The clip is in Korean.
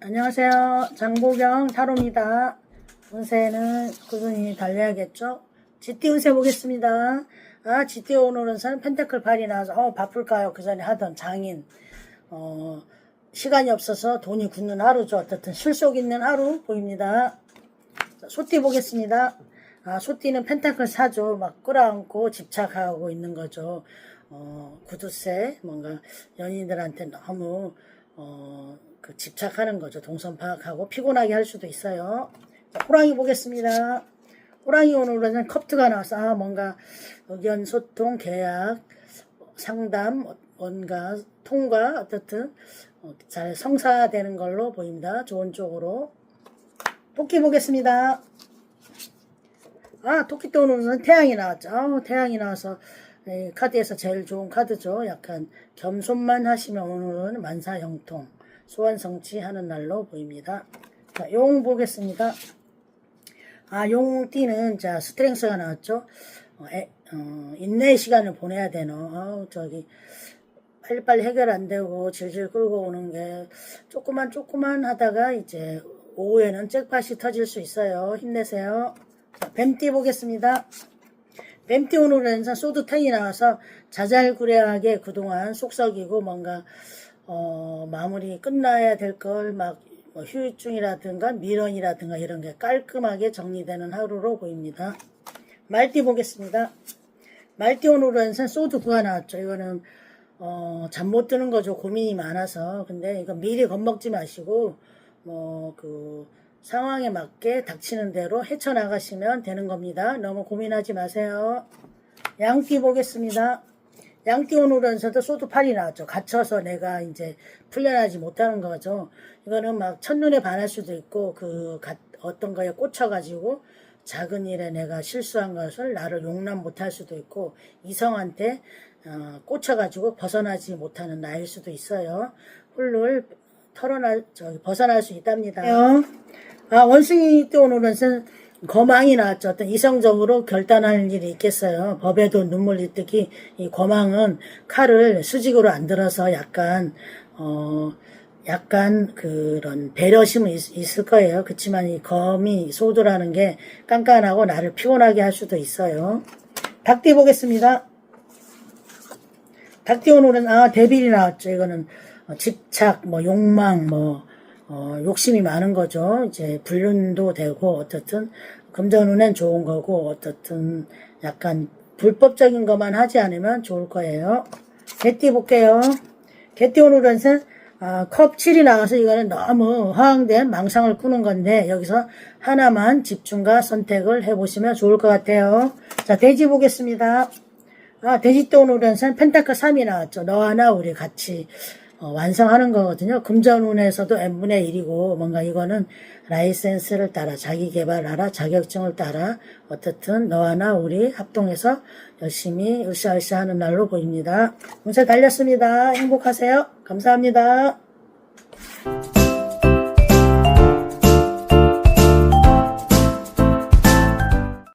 안녕하세요. 장보경 타로입니다. 운세는 꾸준히 달려야겠죠? GT 운세 보겠습니다. 아, GT 오늘은 선 펜타클 8이 나와서, 어, 바쁠까요? 그 전에 하던 장인. 어, 시간이 없어서 돈이 굳는 하루죠. 어떻든 실속 있는 하루 보입니다. 자, 소띠 보겠습니다. 아, 소띠는 펜타클 4죠. 막 끌어안고 집착하고 있는 거죠. 어, 구두쇠, 뭔가 연인들한테 너무, 어, 그 집착하는 거죠. 동선 파악하고 피곤하게 할 수도 있어요. 자, 호랑이 보겠습니다. 호랑이 오늘은 컵트가 나와서, 아, 뭔가 의견 소통, 계약, 상담, 뭔가 통과, 어떻든, 어, 잘 성사되는 걸로 보입니다. 좋은 쪽으로. 토끼 보겠습니다. 아, 토끼 또 오늘은 태양이 나왔죠. 아, 태양이 나와서 이 카드에서 제일 좋은 카드죠. 약간 겸손만 하시면 오늘은 만사형통, 소원 성취하는 날로 보입니다. 자, 용 보겠습니다. 아, 용띠는 자 스트렝스가 나왔죠. 어, 에, 어, 인내의 시간을 보내야 되노. 아우, 저기 빨리빨리 해결 안 되고 질질 끌고 오는 게 조그만 조그만 하다가 이제 오후에는 잭팟이 터질 수 있어요. 힘내세요. 자, 뱀띠 보겠습니다. 뱀띠 오늘은 소드 탱이 나와서 자잘구레하게 그동안 속썩이고 뭔가 어, 마무리 끝나야 될 걸막 뭐 휴유증이라든가 미련이라든가 이런 게 깔끔하게 정리되는 하루로 보입니다. 말띠 보겠습니다. 말띠 오늘은 소드 9가 나왔죠. 이거는 어, 잠 못 드는 거죠. 고민이 많아서. 근데 이거 미리 겁먹지 마시고 뭐 그 상황에 맞게 닥치는 대로 헤쳐나가시면 되는 겁니다. 너무 고민하지 마세요. 양띠 보겠습니다. 소드 8이 나왔죠. 갇혀서 내가 이제 풀려나지 못하는 거죠. 이거는 막 첫눈에 반할 수도 있고 그 가- 어떤 거에 꽂혀가지고 작은 일에 내가 실수한 것을 나를 용납 못할 수도 있고 이성한테 어, 꽂혀가지고 벗어나지 못하는 나일 수도 있어요. 훌훌 털어날 저기 벗어날 수 있답니다. 아 원숭이 때 오늘은 거망이 나왔죠. 어떤 이성적으로 결단할 일이 있겠어요. 법에도 눈물 이뜨기 이 거망은 칼을 수직으로 안 들어서 약간 어 약간 그런 배려심은 있, 있을 거예요. 그렇지만 이 검이 소도라는 게 깐깐하고 나를 피곤하게 할 수도 있어요. 닭띠 보겠습니다. 닭띠 오늘은 아 데빌이 나왔죠. 이거는 어, 집착, 뭐 욕망, 뭐 어, 욕심이 많은 거죠. 이제 불륜도 되고 어떻든 금전운엔 좋은 거고 어떻든 약간 불법적인 것만 하지 않으면 좋을 거예요. 개띠 볼게요. 개띠 오늘은 아, 컵 7이 나와서 이거는 너무 허황된 망상을 꾸는 건데 여기서 하나만 집중과 선택을 해보시면 좋을 것 같아요. 자 돼지 보겠습니다. 아, 돼지 또 오늘은 펜타클 3이 나왔죠. 너와 나 우리 같이 어, 완성하는 거거든요. 금전운에서도 n분의 1이고 뭔가 이거는 라이센스를 따라 자기 개발하라 자격증을 따라 어떻든 너와 나 우리 합동해서 열심히 으쌰으쌰 하는 날로 보입니다. 운세 달렸습니다. 행복하세요. 감사합니다.